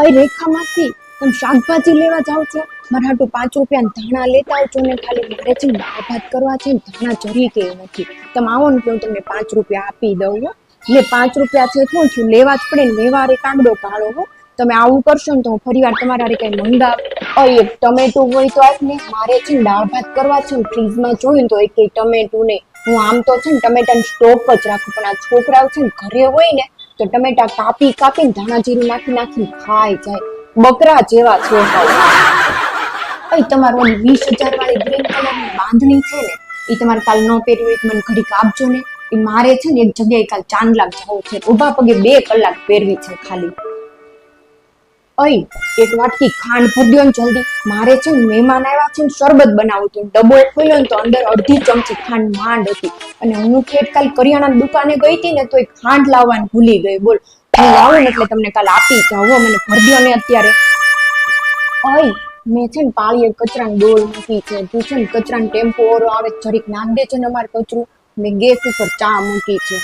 અરે રેખામાંથી તમે શાકભાજી લેવા જાઓ છો? મારા હાટુ પાંચ રૂપિયા ધાણા લેતા આવજો ને ખાલી મારે છે ને દાળ ભાત કરવા છે ને ધાણા જરી કે નથી. તમે આવો ને તો હું તમને પાંચ રૂપિયા આપી દઉં ને પાંચ રૂપિયા છે શું છું, લેવા જ પડે ને રે કાગડો કાળો હો. તમે આવું કરશો ને તો હું ફરી વાર તમારા હારે કઈ મંગાવ. અરે એક ટમેટું હોય તો આપ ને મારે છે ને દાળ ભાત કરવા છે ને ફ્રીજમાં જોયું ને તો એક ટમેટું નહીં હું આમ તો છે ને ટમેટાનો સ્ટોક જ રાખું, પણ આ છોકરાઓ છે ને ઘરે હોય ને તો ટમેટા કાપી કાપીને ધાણા જીરું નાખી નાખી ખાઈ જાય. બકરા જેવા છે. સાવ. તમારો વીસ હજાર વાળી ગ્રીન કલરની બાંધણી છે ને એ તમારે કાલ ન પહેર્યું હોય મને ઘડીક આપજો ને. એ મારે છે ને એક જગ્યાએ કાલ ચાંદલાક જવું છે. ઊભા પગે બે કલાક પહેરવી છે ખાલી. અય, એક વાટકી ખાંડ ભરી ને જલ્દી. મારે છે મહેમાન આવ્યા છે ને શરબત બનાવું હતું. ડબ્બો ખોલ્યો ને તો અંદર અડધી ચમચી ખાંડ માંડ હતી. અને હું ઠેઠ કાલ કરિયાણાની દુકાને ગઈ હતી ને તો એ ખાંડ લાવવાનું ભૂલી ગઈ. બોલ, હું લાવું ને એટલે તમને કાલ આપી જાઉં મને ભરદ્યો ને અત્યારે. અય, મેં છે ને પાળીએ કચરાની ડોલ મૂકી છે. તું છે ને કચરાનો ટેમ્પો ઓરો આવે જરીક નાખ દે છે ને અમારે કચરું. મેં ગેસ ઉપર ચા મૂકી છે.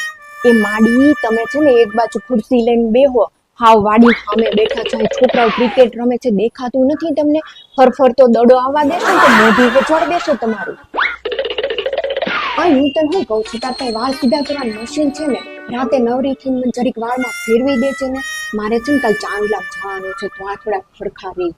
એ માડી, તમે છે ને એક બાજુ ખુરશી લઈને બેહો. હાવ વાડી સામે બેઠા છે, છોકરાઓ ક્રિકેટ રમે છે, દેખાતું નથી તમને? ફરફર તો દડો આવવા દેશો તો મોઢી વચોડ દેશો તમારું. અહીં હું તને શું કહું છું, તાર વાળ સીધા કરવાનું મશીન છે ને? રાતે નવરી થઈને જરીક વાળમાં ફેરવી દે છે ને? મારે છે ને કાલ ચાંદલા જવાનું છે, તો આ થોડાક ફરખા રહી